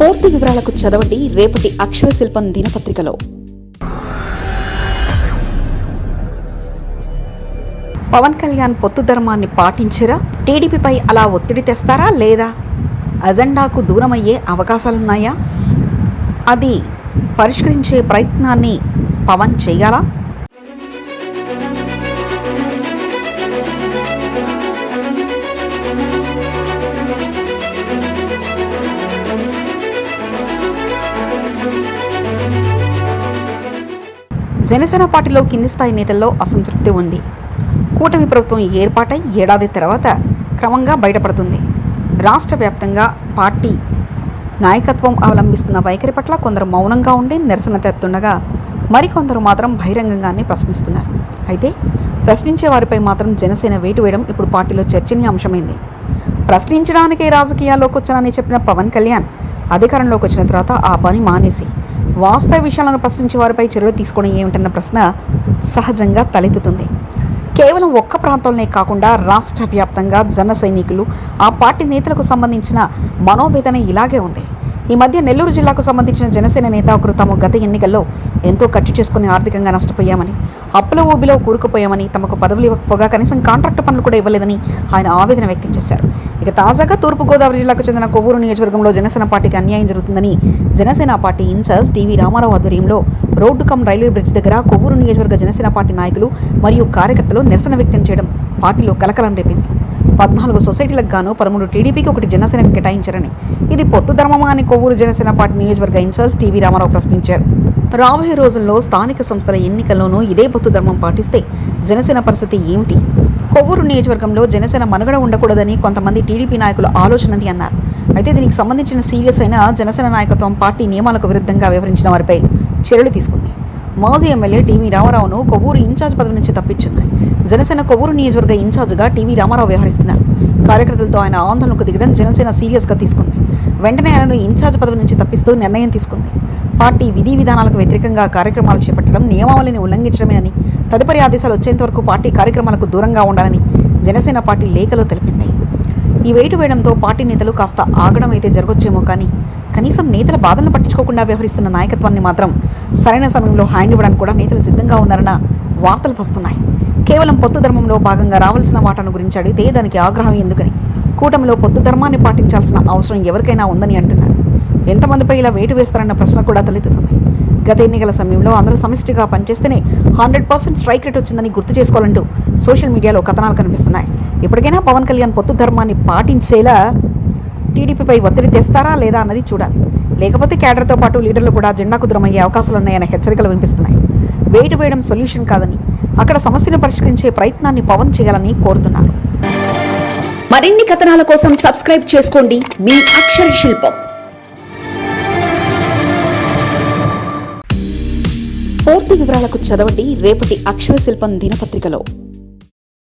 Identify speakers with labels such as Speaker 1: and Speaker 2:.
Speaker 1: పూర్తి వివరాలకు చదవండి రేపటి అక్షర శిల్పం దినపత్రికలో. పవన్ కళ్యాణ్ పొత్తు ధర్మాన్ని పాటించరా? టీడీపీపై అలా ఒత్తిడి తెస్తారా లేదా? అజెండాకు దూరమయ్యే అవకాశాలున్నాయా? అది పరిష్కరించే ప్రయత్నాన్ని పవన్ చేయాలా? జనసేన పార్టీలో కింది స్థాయి నేతల్లో అసంతృప్తి ఉంది. కూటమి ప్రభుత్వం ఏర్పాటై ఏడాది తర్వాత క్రమంగా బయటపడుతుంది. రాష్ట్ర వ్యాప్తంగా పార్టీ నాయకత్వం అవలంబిస్తున్న వైఖరి పట్ల కొందరు మౌనంగా ఉండి నిరసన తెస్తుండగా మరికొందరు మాత్రం బహిరంగంగానే ప్రశ్నిస్తున్నారు. అయితే ప్రశ్నించే వారిపై మాత్రం జనసేన వేటు వేయడం ఇప్పుడు పార్టీలో చర్చనీయాంశమైంది. ప్రశ్నించడానికే రాజకీయాల్లోకి వచ్చానని చెప్పిన పవన్ కళ్యాణ్ అధికారంలోకి వచ్చిన తర్వాత ఆ పని మానేసి వాస్తవ విషయాలను ప్రశ్నించే వారిపై చర్యలు తీసుకోవడం ఏమిటన్న ప్రశ్న సహజంగా తలెత్తుతుంది. కేవలం ఒక్క ప్రాంతంలోనే కాకుండా రాష్ట్ర వ్యాప్తంగా జన సైనికులు ఆ పార్టీ నేతలకు సంబంధించిన మనోవేదన ఇలాగే ఉంది. ఈ మధ్య నెల్లూరు జిల్లాకు సంబంధించిన జనసేన నేత ఒకరు తాము గత ఎన్నికల్లో ఎంతో ఖర్చు చేసుకుని ఆర్థికంగా నష్టపోయామని అప్పుల ఊబిలో కూరుకుపోయామని తమకు పదవులు ఇవ్వకపోగా కనీసం కాంట్రాక్ట్ పనులు కూడా ఇవ్వలేదని ఆయన ఆవేదన వ్యక్తం చేశారు. ఇక తాజాగా తూర్పుగోదావరి జిల్లాకు చెందిన కొవ్వూరు నియోజకవర్గంలో జనసేన పార్టీకి అన్యాయం జరుగుతుందని Janasena party incharge TV Ramarao ఆధ్వర్యంలో రోడ్డు కమ్ రైల్వే బ్రిడ్జ్ దగ్గర కొవ్వూరు నియోజకవర్గ జనసేన పార్టీ నాయకులు మరియు కార్యకర్తలు నిరసన వ్యక్తం చేయడం పార్టీలో కలకలం రేపింది. పద్నాలుగు సొసైటీలకు గాను పదమూడు టీడీపీకి ఒకటి జనసేనకు కేటాయించారని ఇది పొత్తు ధర్మమా అని కొవ్వూరు జనసేన పార్టీ నియోజకవర్గ ఇన్ఛార్జ్ టీవీ రామారావు ప్రశ్నించారు. రాబోయే రోజుల్లో స్థానిక సంస్థల ఎన్నికల్లోనూ ఇదే పొత్తు ధర్మం పాటిస్తే జనసేన పరిస్థితి ఏమిటి? కొవ్వూరు నియోజకవర్గంలో జనసేన మనుగడ ఉండకూడదని కొంతమంది టీడీపీ నాయకుల ఆలోచనని అన్నారు. అయితే దీనికి సంబంధించిన సీరియస్ అయిన జనసేన నాయకత్వం పార్టీ నియమాలకు విరుద్ధంగా వివరించిన వారిపై చర్యలు తీసుకుంది. మాజీ ఎమ్మెల్యే టీవీ రామారావును కొవ్వూరు ఇన్ఛార్జ్ పదవి నుంచి తప్పించింది. జనసేన కొవ్వూరు నియోజకవర్గ ఇన్ఛార్జ్గా టీవీ రామారావు వ్యవహరిస్తున్నారు. కార్యకర్తలతో ఆయన ఆందోళనకు దిగడం జనసేన సీరియస్గా తీసుకుంది. వెంటనే ఆయనను ఇన్ఛార్జ్ పదవి నుంచి తప్పిస్తూ నిర్ణయం తీసుకుంది. పార్టీ విధి విధానాలకు వ్యతిరేకంగా కార్యక్రమాలు చేపట్టడం నియమావళిని ఉల్లంఘించడమేనని తదుపరి ఆదేశాలు వచ్చేంత వరకు పార్టీ కార్యక్రమాలకు దూరంగా ఉండాలని జనసేన పార్టీ లేఖలో తెలిపింది. ఈ వేటు వేయడంతో పార్టీ నేతలు కాస్త ఆగడం అయితే జరగొచ్చేమో కానీ కనీసం నేతల బాధలను పట్టించుకోకుండా వ్యవహరిస్తున్న నాయకత్వాన్ని మాత్రం సరైన సమయంలో హాయిని ఇవ్వడానికి కూడా నేతలు సిద్ధంగా ఉన్నారన్న వార్తలు వస్తున్నాయి. కేవలం పొత్తు ధర్మంలో భాగంగా రావాల్సిన వాటాను గురించి అడిగితే దానికి ఆగ్రహం ఎందుకని? కూటమిలో పొత్తు ధర్మాన్ని పాటించాల్సిన అవసరం ఎవరికైనా ఉందని అంటున్నారు. ఎంతమందిపై ఇలా వేటు వేస్తారన్న ప్రశ్న కూడా తలెత్తుతుంది. గత ఎన్నికల సమయంలో అందరూ సమిష్టిగా పనిచేస్తేనే హండ్రెడ్ పర్సెంట్ స్ట్రైక్ రేట్ వచ్చిందని గుర్తు చేసుకోవాలంటూ సోషల్ మీడియాలో కథనాలు కనిపిస్తున్నాయి. ఇప్పటికైనా పవన్ కళ్యాణ్ పొత్తు ధర్మాన్ని పాటించేలా టీడీపీపై ఒత్తిడి తెస్తారా లేదా అన్నది చూడాలి. లేకపోతే కేడర్తో పాటు లీడర్లు కూడా జెండాకు దూరమయ్యే అవకాశాలున్నాయన్న హెచ్చరికలు వినిపిస్తున్నాయి. వేటు వేయడం సొల్యూషన్ కాదని అక్కడ సమస్యను పరిష్కరించే ప్రయత్నాన్ని పవన్ చేయాలని కోరుతున్నారు. మరిన్ని కథనాల కోసం సబ్స్క్రైబ్ చేసుకోండి మీ అక్షర శిల్పం. పూర్తి వివరాలకు చదవండి రేపటి అక్షర శిల్పం దినపత్రికలో.